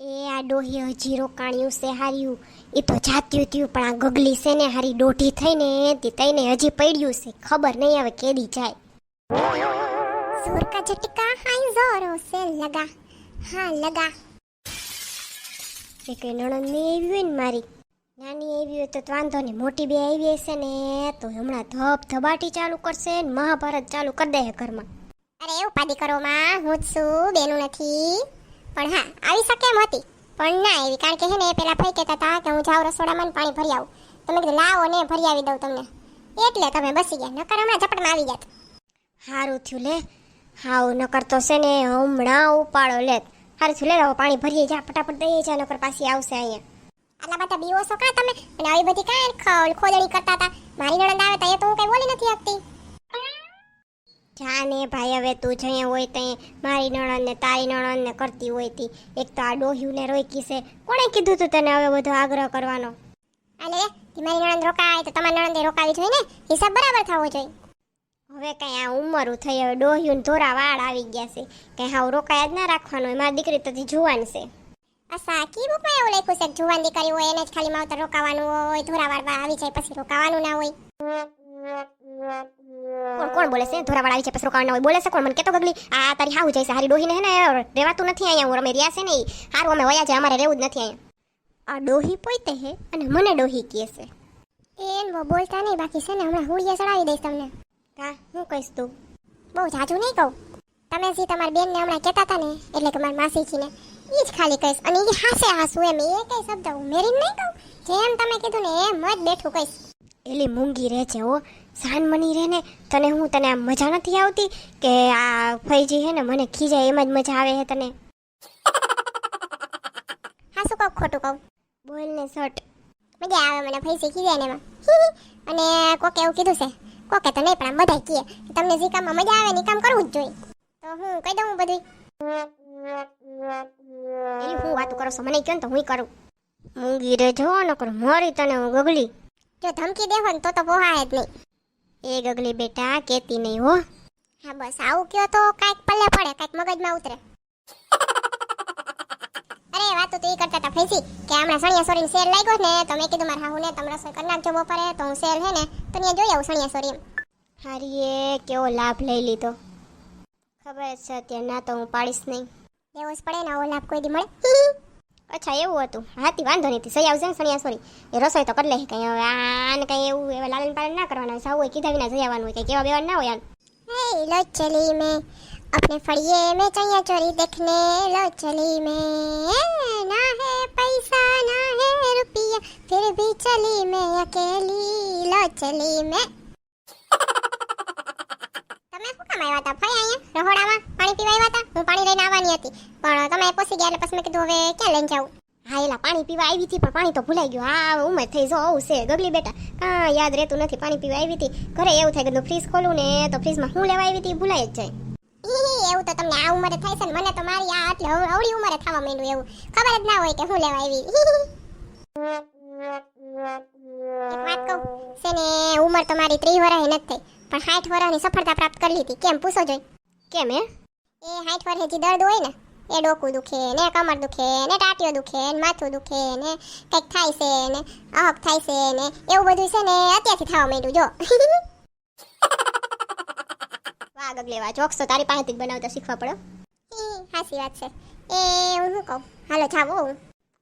એ આ ડોહી હજી રોકાણ્યું છે હાર્યું એ તો જાત્યું થયું પણ આ ગગલી છે ને હારી દોઢી થઈને તે તઈને હજી પડ્યું છે. ખબર નહીં આવે કેદી જાય. સુરકા જટકા હાઈ જોરો છે લગા. હા લગા. એક નણંદ ને આવી હોય ને મારી નાની આવી હોય તો વાંધો ને મોટી બે આવી હશે ને તો હમણાં ધબ ધબાટી ચાલુ કરશે ને મહાભારત ચાલુ કરી દે ઘરમાં. અરે ઉપાધિ કરો માં. હું જ છું બેનું નથી. પણ હા આવી શકે એમ હતી. પણ ના એવી કારણ કે હે ને એ પેલા ભાઈ કહેતા હતા કે હું જાઉં રસોડામાં ને પાણી ભરી આવું. તમે કીધું લાવો ને ભરી આવી દઉં તમને. એટલે તમે બસી ગયા. નકર હમણાં ઝપટમાં આવી ગયા સારું થયું લે. હાવ નકર તો છે ને હમણાં ઉપાડો લે. સારું થયું લે પાણી ભરીએ જા ફટાફટ દઈએ જા નકર પાછી આવશે અહીંયા. આટલા બધા બીવો છો કા તમે? અને આવી બધી કાંઈ ખોલ ખોદણી કરતા હતા. મારી નણંદ આવે તો એ તો હું કઈ બોલી નથી શકતી. જા ને ભાઈ હવે તું જઈ હોય તઈ મારી નણંદ ને તારી નણંદ ને કરતી હોય તી. એક તો આ ડોહ્યું ને રોકી છે. કોણે કીધું તું તને હવે બધો આગ્રહ કરવાનો? અલે મારી નણંદ રોકાય તો તમારી નણંદે રોકાવી જોઈએ ને હિસાબ બરાબર થવો જોઈએ. હવે કઈ આ ઉંમરું થઈ હવે ડોહ્યું ને ધોરા વાળ આવી ગયા છે. કઈ હાવ રોકાયા જ ના રાખવાનો હોય. મારી દીકરી તો જુવાન છે. આ સાકી બુકમાં એવું લખ્યું છે કે જુવાન દીકરી હોય એને જ ખાલી માવતર રોકાવાનું હોય ધોરાવાળવા આવી જાય પછી રોકાવાનું ના હોય. કોણ કોણ બોલે છે? ધોરા વાળ આવી છે પછી રોકાવાના હોય બોલે છે કોણ? મને કેતો ગગલી આ તારી હાઉ જાય છે હારી ડોહી ને હે ને રેવાતું નથી અહીંયા હું અમે રહ્યા છે ને. હારું અમે વયા છે અમારે રહેવું જ નથી અહીંયા. આ ડોહી પોઈતે હે? અને મને ડોહી કહે છે. એમ બોલતા નહીં બાકી છે ને હમણાં હુડિયા ચડાવી દઈશ તમને. કા હું કહીશ તું? બહુ જાજુ નહીં કહું. તમે જે તમારી બેનને હમણાં કહેતા હતા ને એટલે કે મારી માસી છે ને એ જ ખાલી કહીશ. અને એ હાસે હાસું એમ એ કઈ શબ્દ ઉમેરીને નહીં કહું. જેમ તમે કીધું ને એમ જ બેઠું કહીશ. એલી મૂંગી રહે છે હો. સાન મની રહે ને તને હું તને આમ મજા નથી આવતી કે આ ફૈજી હે ને મને ખીજાય એમ જ મજા આવે હે તને? હા શું કહું ખોટું કહું? બોલ ને સટ મજા આવે મને ફૈજી ખીજાય ને એમાં. અને કોકે એવું કીધું છે? કોકે તો નહીં પણ આમ કહે કે તમને જે કામમાં મજા આવે ને એ કામ કરવું જ જોઈએ. તો હું કહી દઉં બધું એલી હું વાતું કરો છો? મને કહો ને તો હું કરું. મૂંગી રહેજો નકર મારી તને હું ગગલી. જો ધમકી દેવો ને તો તો પોહાય જ નહીં. એ ગગલી બેટા, કેતી નહીં હો. હા, બસ આવું કયો તો કાંઈક પલ્લે પડે, કાંઈક મગજમાં ઉતરે. અરે વાતો તો એ કરતા હતા ફેસી, કે હમણાં સણિયા સોરી સેલ લાગ્યો ને, તો મેં કીધું મારા હાહુ ને તમે રસોઈ કરી નાખજો બપોરે, તો હું સેલ હે ને, તો ત્યાં જોઈ આવું સણિયા સોરી હારી એ કેવો લાભ લઈ લીધો. ખબર છે અત્યારે ના તો હું પાડીશ નહીં. લેવો જ પડે ને, આવો લાભ કોઈ દી મળે. અચ્છા એવું હતું હાથી વાંધો નહીં સહી આવશે ને સણિયા સોરી એ રસોઈ તો કરી લે કંઈ હવે આને કંઈ એવું એવા લાલન પાલન ના કરવાના હોય સાવું હોય કીધા વિના જઈ આવવાનું હોય કંઈ કેવા બેવા ના હોય આને. हे लो चली मैं अपने फड़िए में चैया चोरी देखने लो चली मैं ना है पैसा ना है रुपया फिर भी चली मैं अकेली लो चली मैं કામ હતા. ફઈ અહીંયા, રહોડામાં પાણી પીવા આવ્યા હતા. હું પાણી લઈને આવવાની હતી. પણ તમે પહોંચી ગયા એટલે પછી મેં કીધું, હવે ક્યાં લઈને જાઉં? હા, એલા, પાણી પીવા આવી હતી, પણ પાણી તો ભૂલાઈ ગયું. હા, ઉમર થઈ જો, આવું છે. ગગલી બેટા કાં યાદ રહેતું નથી. પાણી પીવા આવી હતી. ઘરે એવું થાય કે ફ્રીજ ખોલું ને તો ફ્રીજમાં હું લેવા આવી હતી? ભૂલાઈ જ જાય. એવું તો તમને આ ઉંમરે થાય છે ને? મને તો મારી આ આટલી અવ- અવળી ઉંમરે થવા માંડ્યું એવું. ખબર જ ના હોય કે હું લેવા આવી. એક વાત કહું, છે ને, ઉંમર તો મારી ત્રીસ વર્ષની નથી થઈ. પણ સાઠ વર્ષની સફળતા પ્રાપ્ત કરી લીધી. કેમ? પૂછો જોઈ. કેમ હે એ સાઠ વર્ષે જે દર્દ હોય ને એ ડોકું દુખે ને કમર દુખે ને ટાટીઓ દુખે ને માથું દુખે ને કંઈક થાય છે ને અહક થાય છે ને એવું બધું છે ને અત્યારથી થવા માંડ્યું જો. વાહ ગગલી વાહ જોક્સ તો તારી પાસેથી જ બનાવતા શીખવા પડે. સાચી વાત છે. એ હું શું કહું? હાલો જાવો હું.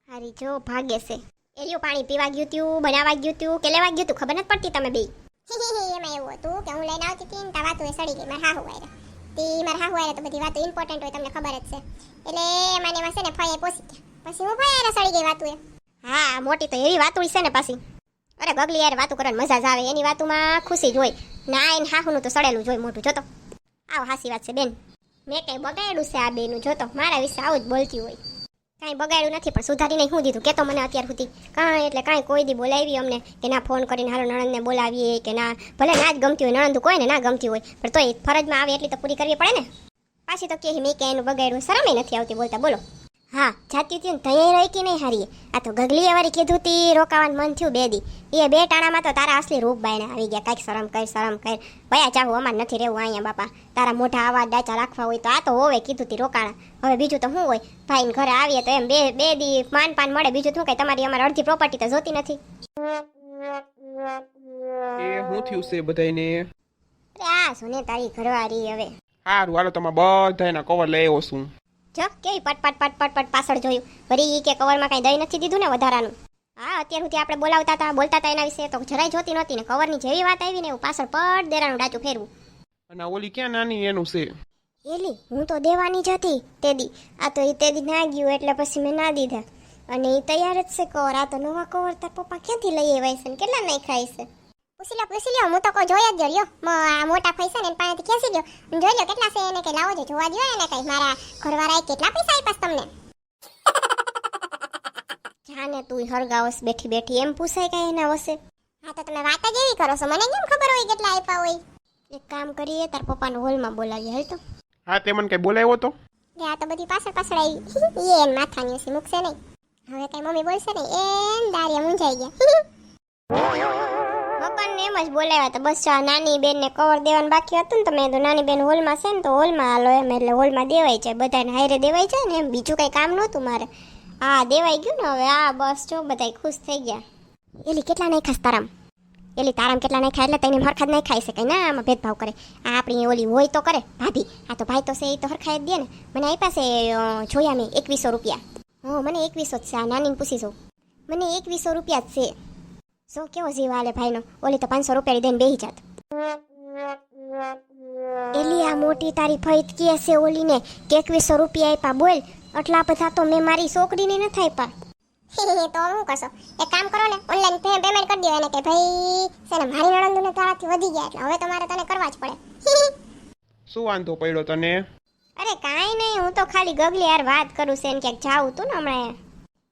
હારી જો ભાગે છે. એરિયું પાણી પીવા ગયું હતું બનાવવા ગયું હતું કે લેવા ગયું તું ખબર નથી પડતી તમે બે એમાં એવું હતું. કે હું લઈને આવતી હતી ને તા વાતો એ સડી ગઈ, મારા હાહુ વાયરે તી મારા હાહુ વાયરે તો બધી વાતો ઇમ્પોર્ટન્ટ હોય તમને ખબર જ છે. એટલે એમાં એમાં છે ને ફળે પોસી ગયા. પછી હું ફાયારે સડી ગઈ વાતું એ. હા, મોટી તો એવી વાતું છે ને પાછી. અરે ગગલી યાર, વાતું કરવાની મજા જ આવે. એની વાતોમાં ખુશી જ હોય. ના એને હાહુનું તો સડેલું જ હોય મોટું જોતો. આવો, હાસી વાત છે, બેન. મેં કંઈ બગાડ્યું છે આ બેનું, જોતો. મારા વિશે આવું જ બોલતી હોય. કાંઈ બગાડ્યું નથી, પણ સુધારીને શું દીધું? કે તો મને અત્યાર સુધી. કાંઈ એટલે કાંઈ કોઈ દી બોલાવી અમને કે ના ફોન કરીને હાલો નણંદને બોલાવીએ કે ના. ભલે ના જ ગમતી હોય, નણંદ કોઈ ને ના ગમતી હોય, પણ તોય ફરજમાં આવે એટલી તો પૂરી કરવી પડે ને? પાછી તો કે મેં કે એનું બગાડ્યું, શરમે નથી આવતી બોલતા. બોલો. હા જાતી હતી તૈયાર રહી કે નહીં હારી આ તો ગગલીએ વારી કીધું તી રોકાવાનું મન થયું બે દી. એ બે ટાણામાં તો તારા અસલી રૂપ બાયણે આવી ગયા. કાંઈક શરમ કર શરમ કર. ભયા ચાહું અમાર નથી રહેવું અહીંયા બાપા. તારા મોઢા આવા ડાચા રાખવા હોય તો આ તો હોવે કીધું તી રોકાણા. હવે બીજું તો શું હોય? ભાઈને ઘરે આવીએ તો એમ બે બે દી પાન પાન મળે. બીજું શું કઈ? તમારી અમારે અડધી પ્રોપર્ટી તો જોતી નથી. એ શું થયું છે બધાને આ સુને તારી ઘરવાળી હવે? હારું હાલો તમે બધાના કવર લઈ આવો છું. જો કેવી પટ પટ પટ પટ પટ પાછળ જોયું? ઈ કે કવરમાં કાંઈ દઈ નથી દીધું ને વધારાનું. હા અત્યાર સુધી આપણે બોલાવતા હતા બોલતા હતા એના વિશે તો જરાય જોતી નહોતી ને કવરની જેવી વાત આવી ને એવું પાછળ પટ દેરાનું ડાચું ફેરવું. અને ઓલી ક્યાં નાની એનું છે? એલી હું તો દેવાની જ હતી તે દી આ તો એ તે દી ના ગયું એટલે પછી મેં ના દીધા. અને એ તૈયાર જ છે કવર. આ તો નવા કવર તાર પપ્પા ક્યાંથી લઈ આવ્યા છે ને? કેટલા નાખ્યા ખાય છે? પૂછી લો પૂછી લો હું તો કોઈ જોઈ જ લ્યો મ આ મોટા પૈસા ને પાસેથી ખેંચી લ્યો જોઈ લો કેટલા છે એને કઈ લાવો જો જોવા દ્યો એને કઈ. મારા ઘરવાળાએ કેટલા પૈસા આપ્યા તમને? જાને તું હરગાવસ બેઠી બેઠી એમ પૂછાય કે એના વસે હા તો તમે વાત જ એવી કરો છો. મને કેમ ખબર હોય કેટલા આપ્યા હોય? એક કામ કરીએ તાર પપ્પાને હોલમાં બોલાવીએ હાલ તો. હા તે મને કઈ બોલાવ્યો તો? લે આ તો બધી પાછળ પાછળ આવી. એ એન માથાની હશે મૂકશે નહીં. હવે કઈ મમ્મી બોલશે નહીં. એન દારિયા મૂંઝાઈ ગયા. પપ્પાને જ બોલાવ્યા તો બસ આ નાની બેનને કવર દેવાનું બાકી હતું ને તો મેં તો નાની બેન હોલમાં છે ને તો હોલમાં હાલો એમ, એટલે હોલમાં દેવાય છે. બધાને હારે દેવાય છે ને એમ, બીજું કંઈ કામ નહોતું મારે. હા, દેવાઈ ગયું ને હવે. આ બસ જો બધા ખુશ થઈ ગયા. એલી કેટલા નહીં ખાસ તારામ? એલી તારામ કેટલા નહીં ખાય એટલે તેને હરખા જ નહીં ખાઈ શકે ના, આમાં ભેદભાવ કરે. આ આપણી ઓલી હોય તો કરે, ભાભી. આ તો ભાઈ તો છે, એ તો હરખાઈ જ દે ને. મને આપ્યા છે જોયા મેં, એકવીસો રૂપિયા. હો, મને એકવીસો જ છે, આ નાનીને પૂછી જોઉં. મને એકવીસો રૂપિયા જ છે. સો કેવો જીવ હાલે ભાઈનો? ઓલી તો પાંચસો રૂપિયા દઈને બેહી જાત. એલી આ મોટી તારી ફૈત કે છે ઓલીને કે એકવીસો રૂપિયા આપ્યા બોલ. આટલા બધા તો મેં મારી છોકરીને નથી આપ્યા. તો હું કરશો? એક કામ કરો ને ઓનલાઈન પેમેન્ટ કરી દો એને કે ભાઈ છે ને મારી નણંદુને તારાથી વધી ગયા એટલે હવે તમારે તને કરવા જ પડે. શું વાંધો પડ્યો તને? અરે કાંઈ નહીં હું તો ખાલી ગગલી યાર વાત કરું છે ને ક્યાંક જાવું તું ને હમણાં.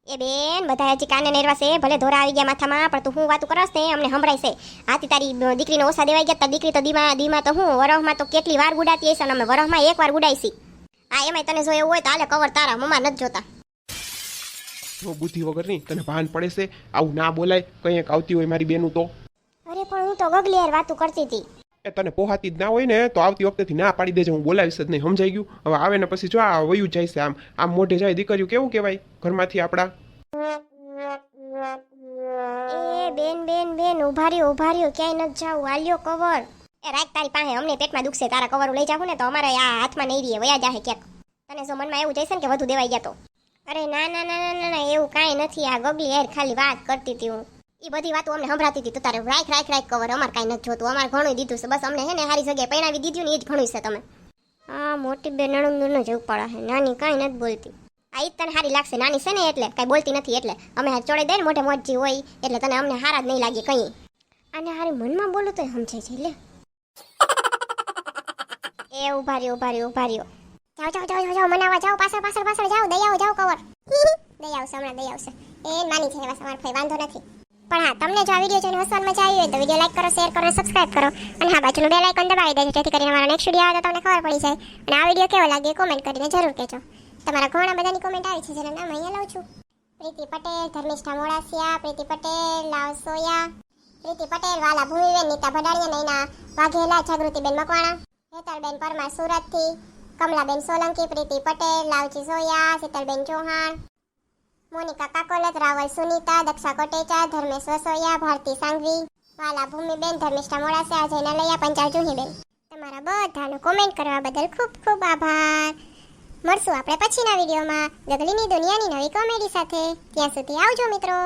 એ બેન બધા હજી કાને નેરવા છે ભલે ધોરા આવી ગયા માથામાં પણ તું હું વાતું કરસ ને અમને સંભળાય છે. આથી તારી દીકરીને ઓછા દેવાઈ ગયા તારી દીકરી તો દીમાં દીમાં તો હું વરહમાં તો કેટલી વાર ગુડાતી હશે અને અમે વરહમાં એક વાર ગુડાઈશી આ એમાંય તને જો એવું હોય તો હાલે કવર તારા મમ્મા નથી જોતા. જો બુદ્ધિ વગરની તને ભાન પડે છે આવું ના બોલાય કંઈક આવતી હોય મારી બેનું તો. અરે પણ હું તો ગગલી યાર વાતું કરતી હતી. એ તને પોહાતી જ ના હોય ને, તો આવતી વખતેથી ના પાડી દેજે, હું બોલાવીશ જ નહીં, સમજાઈ ગયું? હવે આવે ને પછી જો, આ વયું જાય છે આમ. આમ મોઢે જાય, દીકરીઓ કેવું કહેવાય? ઘરમાંથી આપણા? એ બેન બેન બેન, ઊભા રહ્યો ક્યાંય નથી જાવ વાલ્યો કવર. એ રાખ તારી પાસે, અમને પેટમાં દુખશે, તારા કવર લઈ જાવ ને, તો અમારે આ હાથમાં નહીં રહીએ, વયા જાહે ક્યાંક. તને જો મનમાં એવું જઈશે ને કે વધુ દેવાઈ ગયા તો. અરે ના ના ના ના ના ના, એવું કાંઈ નથી, આ ગગલી યાર ખાલી વાત કરતી હતી હું. એ બધી વાતો અમને સંભળાતી હતી. તો તારે રાખ રાખ રાખ કવર અમારે કાંઈ નથી જોતું. અમારે ઘણું દીધું છે. બસ અમને હે ને હારી જગ્યાએ પહેરાવી દીધું ને એ જ ઘણું છે તમે. હા મોટી બે નણંદનું જ પડે છે નાની કાંઈ નથી બોલતી. આ જ તને સારી લાગશે. નાની છે ને એટલે કાંઈ બોલતી નથી એટલે. અમે ચોડે દે મોટે મોઢે હોય એટલે તને અમને હારા જ નહીં લાગે કંઈ. અને હારી મનમાં બોલું તો સમજાય છે લે. એ ઊભા રહ્યો ઊભા રહ્યો ઊભા રહ્યો. જાઓ જાઓ જાઓ જાઓ મનાવા જાઓ. પાછળ પાછળ પાછળ જાઓ. આવો જાઓ કવર દઈ આવશે હમણાં દઈ આવશે. એ માની છે એવા અમારે ફઈ વાંધો નથી. પણ હા, તમને જો આ વીડિયો જોઈને હસવાનું મજા આવી હોય તો વીડિયો લાઈક કરો શેર કરો સબસ્ક્રાઇબ કરો. અને હા, બાજુનું બેલ આઇકન દબાવી દેજો, જેથી કરીને અમારો નેક્સ્ટ વીડિયો આવે તો તમને ખબર પડી જાય. અને આ વીડિયો કેવો લાગે કોમેન્ટ કરીને જરૂર કહેજો. તમારા ઘણા બધાની કોમેન્ટ આવી છે, જેના નામ અહીંયા લઉં છું. પ્રીતિ પટેલ, ધર્મિષ્ઠા મોડાસિયા, પ્રીતિ પટેલ લાવ સોયા, પ્રીતિ પટેલ, વાલા ભૂમિબેન, નીતા ભડાડિયા નૈના વાઘેલા, જાગૃતિબેન મકવાણા, હેતલબેન પરમાર સુરતથી, કમલાબેન સોલંકી, પ્રીતિ પટેલ લાવજી સોયા, શીતલબેન ચૌહાણ મોનિકા કાકોલત, રાવલ, સુનીતા, દક્ષા કોટેચા ધર્મેશ વસોયા ભારતી સાંઘવી વાલા ભૂમિબેન, ધર્મિષ્ઠા મોડાસે અજય નલૈયા પંચાલ જુહીબેન. તમારા બધાનો કોમેન્ટ કરવા બદલ ખૂબ ખૂબ આભાર. મળશું આપણે પછીના વિડીયોમાં. ગગલીની દુનિયાની નવી કોમેડી સાથે. ત્યાં સુધી આવજો મિત્રો.